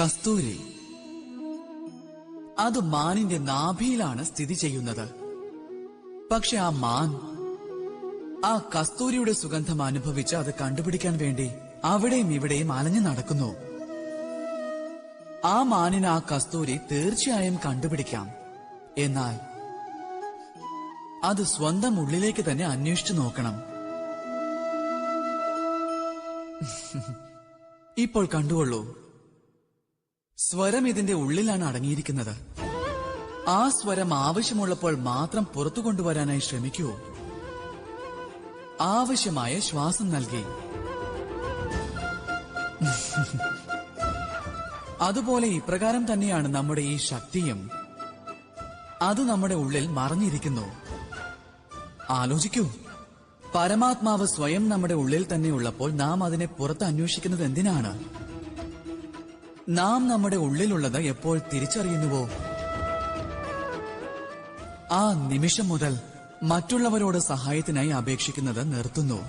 കസ്തൂരി. അത് മാനിന്റെ നാഭിയിലാണ് സ്ഥിതി ചെയ്യുന്നത്. പക്ഷെ ആ മാൻ ആ കസ്തൂരിയുടെ സുഗന്ധം അനുഭവിച്ച് അത് കണ്ടുപിടിക്കാൻ വേണ്ടി അവിടെയും ഇവിടെയും അലഞ്ഞു നടക്കുന്നു. ആ മാനിന് ആ കസ്തൂരി തീർച്ചയായും കണ്ടുപിടിക്കാം. എന്നാൽ അത് സ്വന്തം ഉള്ളിലേക്ക് തന്നെ അന്വേഷിച്ചു നോക്കണം. ഇപ്പോൾ കണ്ടുകൊള്ളൂ. സ്വരം ഇതിന്റെ ഉള്ളിലാണ് അടങ്ങിയിരിക്കുന്നത്. ആ സ്വരം ആവശ്യമുള്ളപ്പോൾ മാത്രം പുറത്തു കൊണ്ടുവരാനായി ശ്രമിക്കൂ. ആവശ്യമായ ശ്വാസം നൽകി. അതുപോലെ ഇപ്രകാരം തന്നെയാണ് നമ്മുടെ ഈ ശക്തിയും അത് നമ്മുടെ ഉള്ളിൽ മറഞ്ഞിരിക്കുന്നു. ആലോചിക്കൂ. പരമാത്മാവ് സ്വയം നമ്മുടെ ഉള്ളിൽ തന്നെ ഉള്ളപ്പോൾ നാം അതിനെ പുറത്ത് അന്വേഷിക്കുന്നത് എന്തിനാണ്? നാം നമ്മുടെ ഉള്ളിലുള്ളത് എപ്പോൾ തിരിച്ചറിയുന്നുവോ? ആ നിമിഷം മുതൽ മറ്റുള്ളവരോട് സഹായത്തിനായി അപേക്ഷിക്കുന്നത് നിർത്തുന്നു.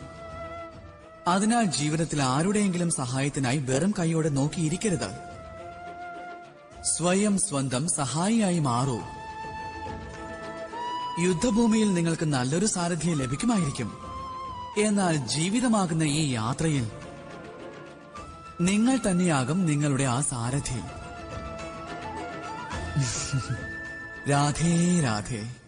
അതിനാൽ ജീവിതത്തിൽ ആരുടെയെങ്കിലും സഹായത്തിനായി വെറും കൈയോടെ നോക്കിയിരിക്കരുത്. സ്വയം സ്വന്തം സഹായിയായി മാറൂ. യുദ്ധഭൂമിയിൽ നിങ്ങൾക്ക് നല്ലൊരു സാരഥിയെ ലഭിക്കുമായിരിക്കും. എന്നാൽ ജീവിതമാകുന്ന ഈ യാത്രയിൽ നിങ്ങൾ തന്നെയാകും നിങ്ങളുടെ ആ സാരഥി. രാധേ രാധേ.